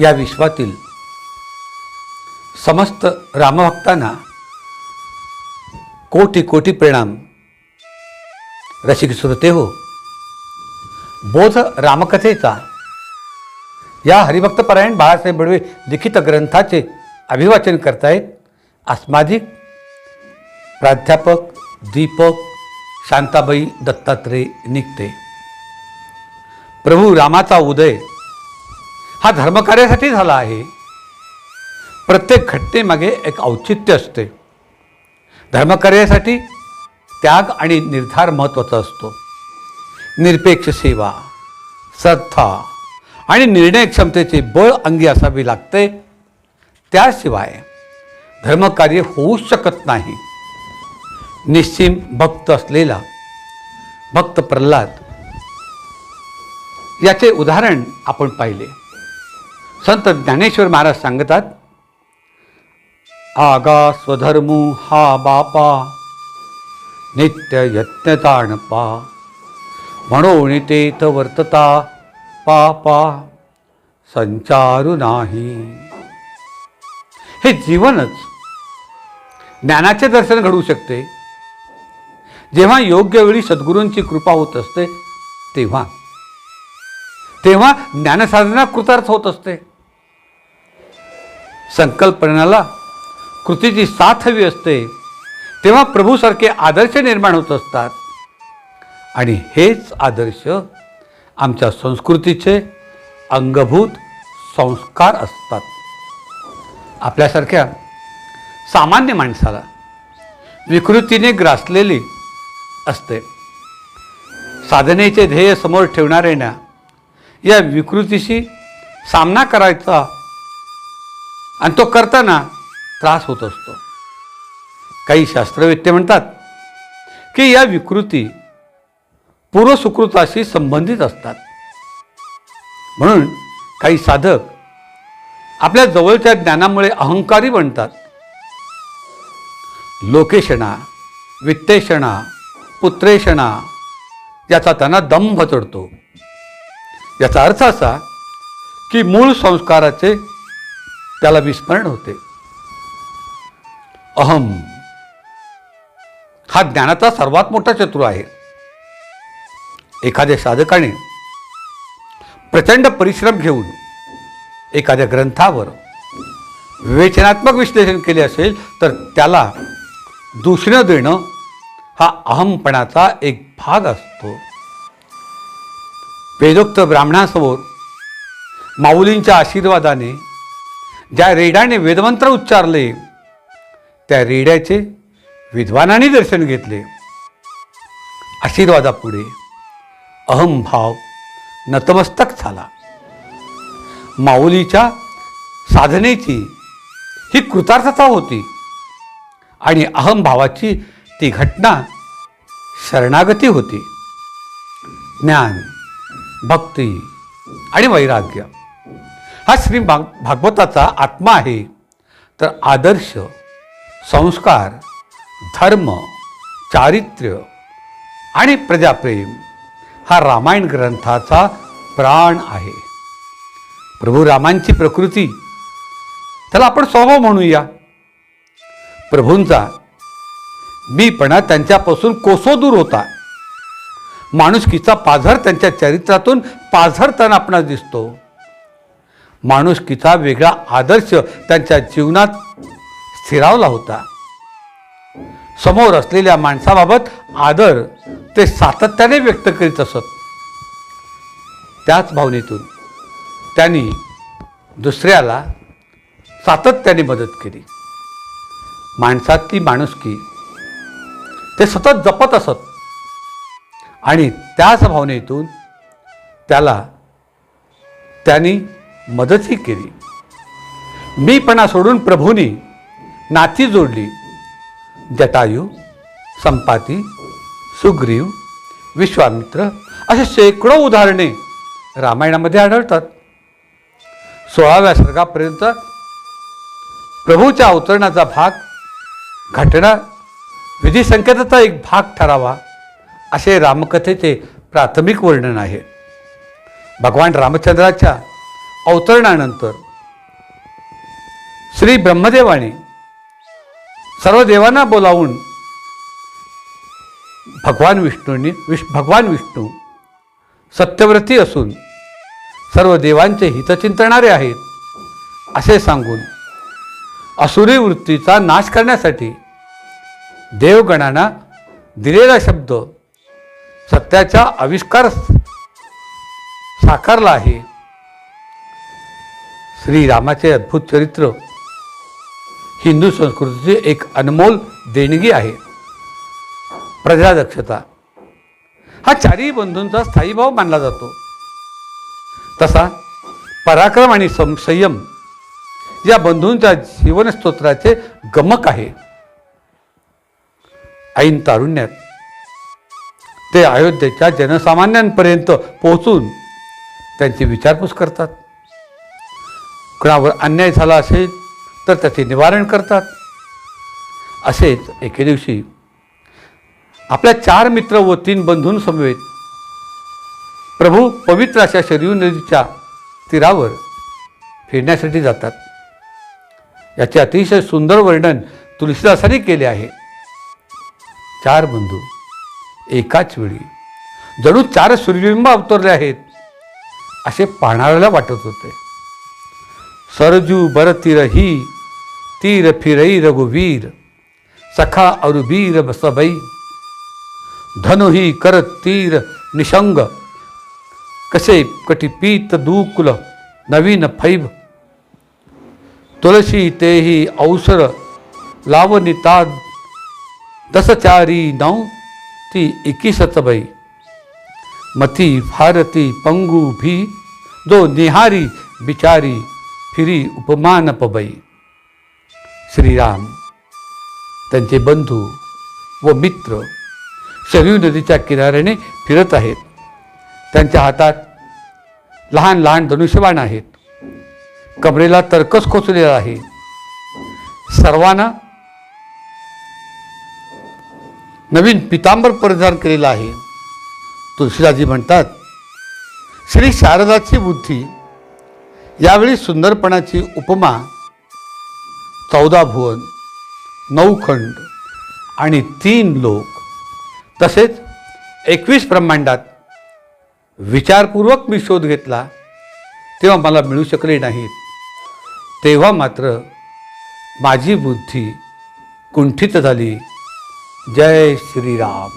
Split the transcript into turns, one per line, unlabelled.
या विश्वातील समस्त रामभक्तांना कोटी कोटी प्रणाम. रसिक श्रोते हो बोध रामकथेचा या हरिभक्तपरायण बाळासाहेब बडवे लिखित ग्रंथाचे अभिवाचन करतायत. अस्मादिक प्राध्यापक दीपक शांताबाई दत्तात्रय निघते. प्रभू रामाचा उदय हा धर्मकार्यासाठी झाला आहे. प्रत्येक घटनेमागे एक औचित्य असते. धर्मकार्यासाठी त्याग आणि निर्धार महत्त्वाचा असतो. निरपेक्ष सेवा श्रद्धा आणि निर्णय क्षमतेचे बळ अंगी असावे लागते. त्याशिवाय धर्मकार्य होऊच शकत नाही. निश्चिम भक्त असलेला भक्त प्रल्हाद याचे उदाहरण आपण पाहिले. संत ज्ञानेश्वर महाराज सांगतात आगा स्वधर्मू हा बापा नित्य यत्नताणपा म्हणून तेथ वर्तता पापा संचारू नाही. हे जीवनच ज्ञानाचे दर्शन घडू शकते. जेव्हा योग्य वेळी सद्गुरूंची कृपा होत असते तेव्हा तेव्हा ज्ञानसाधना कृतार्थ होत असते. संकल्पनाला कृतीची साथ हवी असते. तेव्हा प्रभूसारखे आदर्श निर्माण होत असतात. आणि हेच आदर्श आमच्या संस्कृतीचे अंगभूत संस्कार असतात. आपल्यासारख्या सामान्य माणसाला विकृतीने ग्रासलेली असते. साधनेचे ध्येय समोर ठेवणाऱ्यांना या विकृतीशी सामना करायचा आणि तो करताना त्रास होत असतो. काही शास्त्रवेत्ते म्हणतात की या विकृती पूर्वसुकृताशी संबंधित असतात. म्हणून काही साधक आपल्या जवळच्या ज्ञानामुळे अहंकारी बनतात. लोकेशणा वित्तेषणा पुत्रेषणा याचा त्यांना दंभ चढतो. याचा अर्थ असा की मूळ संस्काराचे त्याला विस्मरण होते. अहम. हा ज्ञानाचा सर्वात मोठा शत्रू आहे. एखाद्या साधकाने प्रचंड परिश्रम घेऊन एखाद्या ग्रंथावर विवेचनात्मक विश्लेषण केले असेल तर त्याला दूषणं देणं हा अहमपणाचा एक भाग असतो. वेदोक्त ब्राह्मणासमोर माऊलींच्या आशीर्वादाने ज्या रेड्याने वेदमंत्र उच्चारले त्या रेड्याचे विद्वानाने दर्शन घेतले. आशीर्वादापुढे अहमभाव नतमस्तक झाला. माऊलीच्या साधनेची ही कृतार्थता होती आणि अहमभावाची ती घटना शरणागती होती. ज्ञान भक्ती आणि वैराग्य. हा श्री भाग भागवताचा आत्मा आहे तर आदर्श संस्कार धर्म चारित्र्य आणि प्रजाप्रेम हा रामायण ग्रंथाचा प्राण आहे. प्रभू रामांची प्रकृती त्याला आपण स्वभाव म्हणूया. प्रभूंचा मीपणा त्यांच्यापासून कोसो दूर होता. माणुसकीचा पाझर त्यांच्या चरित्रातून पाझरताना आपणास दिसतो. माणुसकीचा वेगळा आदर्श त्यांच्या जीवनात स्थिरावला होता. समोर असलेल्या माणसाबाबत आदर ते सातत्याने व्यक्त करीत असत. त्याच भावनेतून त्यांनी दुसऱ्याला सातत्याने मदत केली. माणसातली माणुसकी ते सतत जपत असत. आणि त्याच भावनेतून त्याला त्यांनी मदतही केली. मीपणा सोडून प्रभूंनी नाती जोडली. जटायू संपाती सुग्रीव विश्वामित्र असे शेकडो उदाहरणे रामायणामध्ये आढळतात. सोळाव्या सर्गापर्यंत प्रभूच्या अवतरणाचा भाग घटना विधी संकेताचा एक भाग ठरावा असे रामकथेचे प्राथमिक वर्णन आहे. भगवान रामचंद्राच्या अवतरणानंतर श्री ब्रह्मदेवाने सर्व देवांना बोलावून भगवान विष्णूंनी विष भगवान विष्णू सत्यव्रती असून सर्व देवांचे हितचिंतणारे आहेत असे सांगून असुरी वृत्तीचा नाश करण्यासाठी देवगणांना दिलेला शब्द सत्याचा आविष्कार साकारला आहे. श्रीरामाचे अद्भुत चरित्र हिंदू संस्कृतीची एक अनमोल देणगी आहे. प्रजादक्षता हा चारही बंधूंचा स्थायी भाव मानला जातो. तसा पराक्रम आणि सं संयम या बंधूंच्या जीवनस्तोत्राचे गमक आहे. ऐन तारुण्यात ते अयोध्येच्या जनसामान्यांपर्यंत पोहोचून त्यांची विचारपूस करतात. कुणावर अन्याय झाला असेल तर त्याचे निवारण करतात. असेच एके दिवशी आपल्या चार मित्र व तीन बंधूंसमवेत प्रभू पवित्र अशा शरीर नदीच्या तीरावर फिरण्यासाठी जातात. याचे अतिशय सुंदर वर्णन तुलसीदासांनी केले आहे. चार बंधू एकाच वेळी. जणू चार सूर्यबिंब अवतरले आहेत. असे पाहणाऱ्याला वाटत होते. सरजू बर तीर ही तीर फिरई रघुवीर सखा अरुबीर बसबई. धनु ही कर तीर निशंग कसे कटिपीत दूकुल नवीन फैब तुळशी तेही अवसर लावनिता दसचारी नऊ ती एकी सतबाई मती भारती पंगू भी दो निहारी बिचारी फिरी उपमान पबई श्रीराम त्यांचे बंधू व मित्र सरयू नदीच्या किनाऱ्याने फिरत आहेत. त्यांच्या हातात लहान लहान धनुष्यबाण आहेत. कमरेला तर्कस खोचलेला आहे. सर्वांना नवीन पितांबर परिधान केलेला आहे. तुळशीदाजी म्हणतात श्री शारदाची बुद्धी यावेळी सुंदरपणाची उपमा चौदा भुवन नऊ खंड आणि तीन लोक तसेच एकवीस ब्रह्मांडात विचारपूर्वक मी शोध घेतला तेव्हा मला मिळू शकले नाहीत. तेव्हा मात्र माझी बुद्धी कुंठित झाली. जय श्रीराम